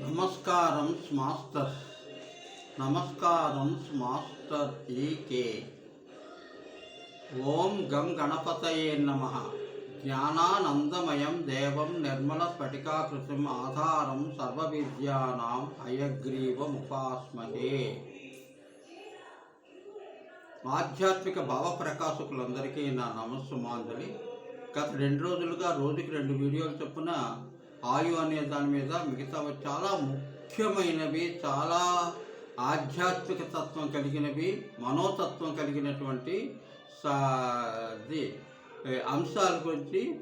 నమస్కారం మాస్టర్. నమస్కారం మాస్టర్ ఈకే ఓం గం గణపతయే నమ. జ్ఞానానందమయం దేవం నిర్మల స్ఫటికాకృతిం ఆధారం సర్వవిద్యానాం అయగ్రీవముపాస్మహే ఆధ్యాత్మిక భావప్రకాశకులందరికీ నా నమస్సుమాంజలి గత రెండు రోజులుగా రోజుకి రెండు వీడియోలు చొప్పున ఆయు అనే దాని మీద మిగతా చాలా ముఖ్యమైనవి చాలా ఆధ్యాత్మిక తత్వం కలిగినవి మనోతత్వం కలిగినటువంటి సా ఇది, అంశాల గురించి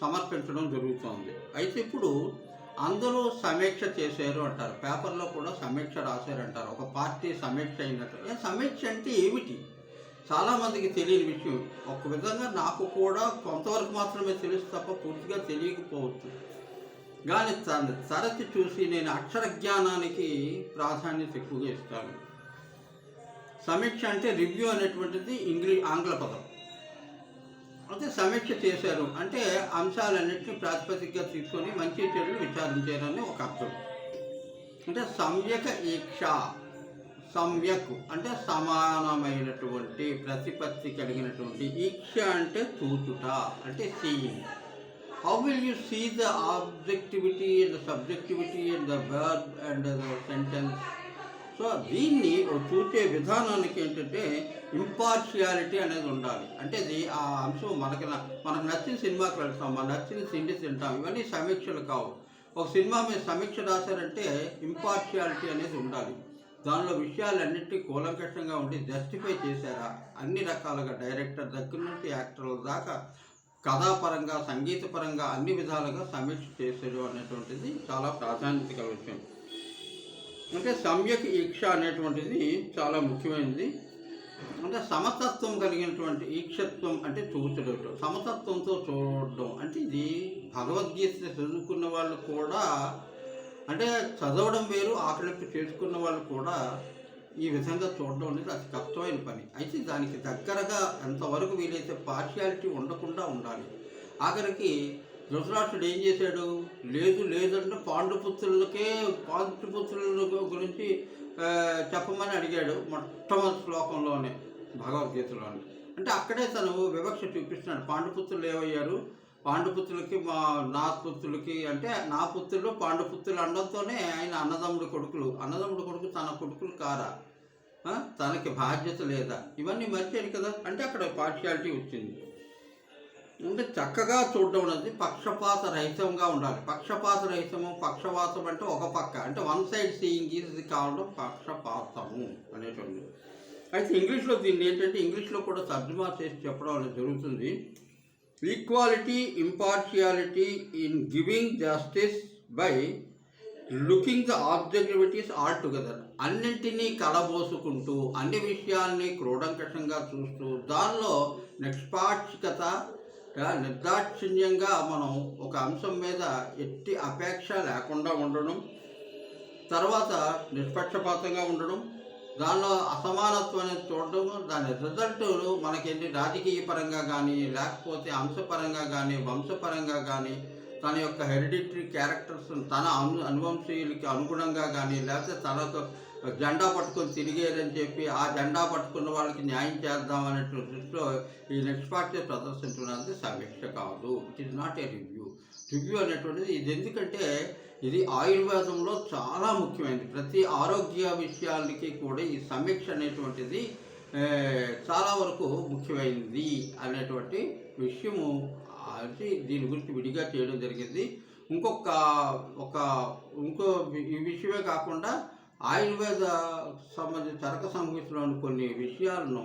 సమర్పించడం జరుగుతోంది. అయితే ఇప్పుడు అందరూ సమీక్ష చేశారు అంటారు. పేపర్లో కూడా సమీక్ష రాశారంటారు. ఒక పార్టీ సమీక్ష అయినట్టు. ఏ సమీక్ష అంటే ఏమిటి? చాలామందికి తెలియని విషయం. ఒక విధంగా నాకు కూడా కొంతవరకు మాత్రమే తెలుసు తప్ప పూర్తిగా తెలియకపోవచ్చు. కానీ తన తరచి చూసి నేను అక్షర జ్ఞానానికి ప్రాధాన్యత ఎక్కువగా ఇస్తాను. సమీక్ష అంటే రివ్యూ అనేటువంటిది ఇంగ్లీష్ ఆంగ్ల పదం. అయితే సమీక్ష చేశారు. అంటే అంశాలన్నింటినీ ప్రాతిపదికగా తీసుకొని మంచి చెడులు విచారించారని ఒక అర్థం. అంటే సమ్యక ఈక్ష సమ్యక్ అంటే సమానమైనటువంటి ప్రతిపత్తి కలిగినటువంటి. ఈక్ష అంటే చూచుట అంటే seeing. How you you see the objectivity the subjectivity and the verb and the sentence so దీన్ని చూసే విధానానికి ఏంటంటే ఇంపార్షియాలిటీ అనేది ఉండాలి. అంటే ఆ అంశం మనకి మనకు నచ్చిన సినిమాకి వెళ్తాం మనకు నచ్చిన తిండి తింటాం ఇవన్నీ సమీక్షలు కావు. ఒక సినిమా మీద సమీక్ష రాశారంటే ఇంపార్షియాలిటీ అనేది ఉండాలి. దానిలో విషయాలన్నింటినీ కూలంకషంగా ఉండి జస్టిఫై చేశారా? అన్ని రకాలుగా డైరెక్టర్ దగ్గర నుంచి యాక్టర్ల దాకా కథాపరంగా సంగీతపరంగా అన్ని విధాలుగా సమీక్ష చేశాడు అనేటువంటిది చాలా ప్రాధాన్యత గల విషయం. అంటే సమ్యక్ ఈక్ష అనేటువంటిది చాలా ముఖ్యమైనది. అంటే సమతత్వం కలిగినటువంటి ఈక్షత్వం అంటే చూచడం సమతత్వంతో చూడడం అంటే ఇది భగవద్గీత చదువుకున్న వాళ్ళు కూడా అంటే చదవడం వేరు ఆకలింపు చేసుకున్న వాళ్ళు కూడా ఈ విధంగా చూడడం అనేది అతి కష్టమైన పని. అయితే దానికి దగ్గరగా ఎంతవరకు వీలైతే పార్షియాలిటీ ఉండకుండా ఉండాలి. ఆఖరికి ధృతరాష్ట్రుడు ఏం చేశాడు? లేదు లేదంటే పాండుపుత్రులకే పాండుపుత్రుల గురించి చెప్పమని అడిగాడు మొట్టమొదటి శ్లోకంలోనే భగవద్గీతలోనే. అంటే అక్కడే తను వివక్ష చూపిస్తున్నాడు. పాండుపుత్రులు ఏమయ్యారు? పాండుపుత్రులకి మా నా పుత్రులకి అంటే నా పుత్రులు పాండుపుత్రులు అనడంతోనే ఆయన అన్నదమ్ముడు కొడుకులు. అన్నదమ్ముడు కొడుకు తన కొడుకులు కారా? తనకి బాధ్యత లేదా? ఇవన్నీ మర్చాడు కదా? అంటే అక్కడ పార్షియాలిటీ వచ్చింది. అంటే చక్కగా చూడడం అనేది పక్షపాత రహితంగా ఉండాలి. పక్షపాత రహితము పక్షపాతం అంటే ఒక పక్క. అంటే వన్ సైడ్ సీయింగ్ ఇది కావడం పక్షపాతము అనేటువంటి అయితే ఇంగ్లీష్లో దీన్ని ఏంటంటే ఇంగ్లీష్లో కూడా తర్జుమా చేసి చెప్పడం అనేది జరుగుతుంది. Equality impartiality in giving justice by looking the objectivities all together అన్నింటినీ కలబోసుకుంటూ అన్ని విషయాల్ని క్రోడంకషంగా చూస్తూ దానిలో నిష్పాక్షికత నిర్దాక్షిణ్యంగా మనం ఒక అంశం మీద ఎట్టి అపేక్ష లేకుండా ఉండడం తర్వాత నిష్పక్షపాతంగా ఉండడం దానిలో అసమానత్వం అనేది చూడడం దాని రిజల్ట్ మనకేంటి రాజకీయ పరంగా కానీ లేకపోతే అంశపరంగా కానీ వంశపరంగా కానీ తన యొక్క హెరిడిటరీ క్యారెక్టర్స్ తన అను అనువంశీయులకి అనుగుణంగా కానీ లేకపోతే తనతో జెండా పట్టుకొని తిరిగేదని చెప్పి ఆ జెండా పట్టుకున్న వాళ్ళకి న్యాయం చేద్దాం అనేటువంటి దృష్టిలో ఈ నిష్పాక్ష ప్రదర్శించడానికి సమీక్ష కాదు. It is not a review review అనేటువంటిది ఇది ఎందుకంటే ఇది ఆయుర్వేదంలో చాలా ముఖ్యమైనది. ప్రతి ఆరోగ్య విషయాలకి కూడా ఈ సమీక్ష అనేటువంటిది చాలా వరకు ముఖ్యమైనది అనేటువంటి విషయము అది దీని గురించి విడిగా చేయడం జరిగింది. ఇంకొక ఒక ఇంకో ఈ విషయమే కాకుండా ఆయుర్వేద సంబంధించి చరక సంహితలోని కొన్ని విషయాలను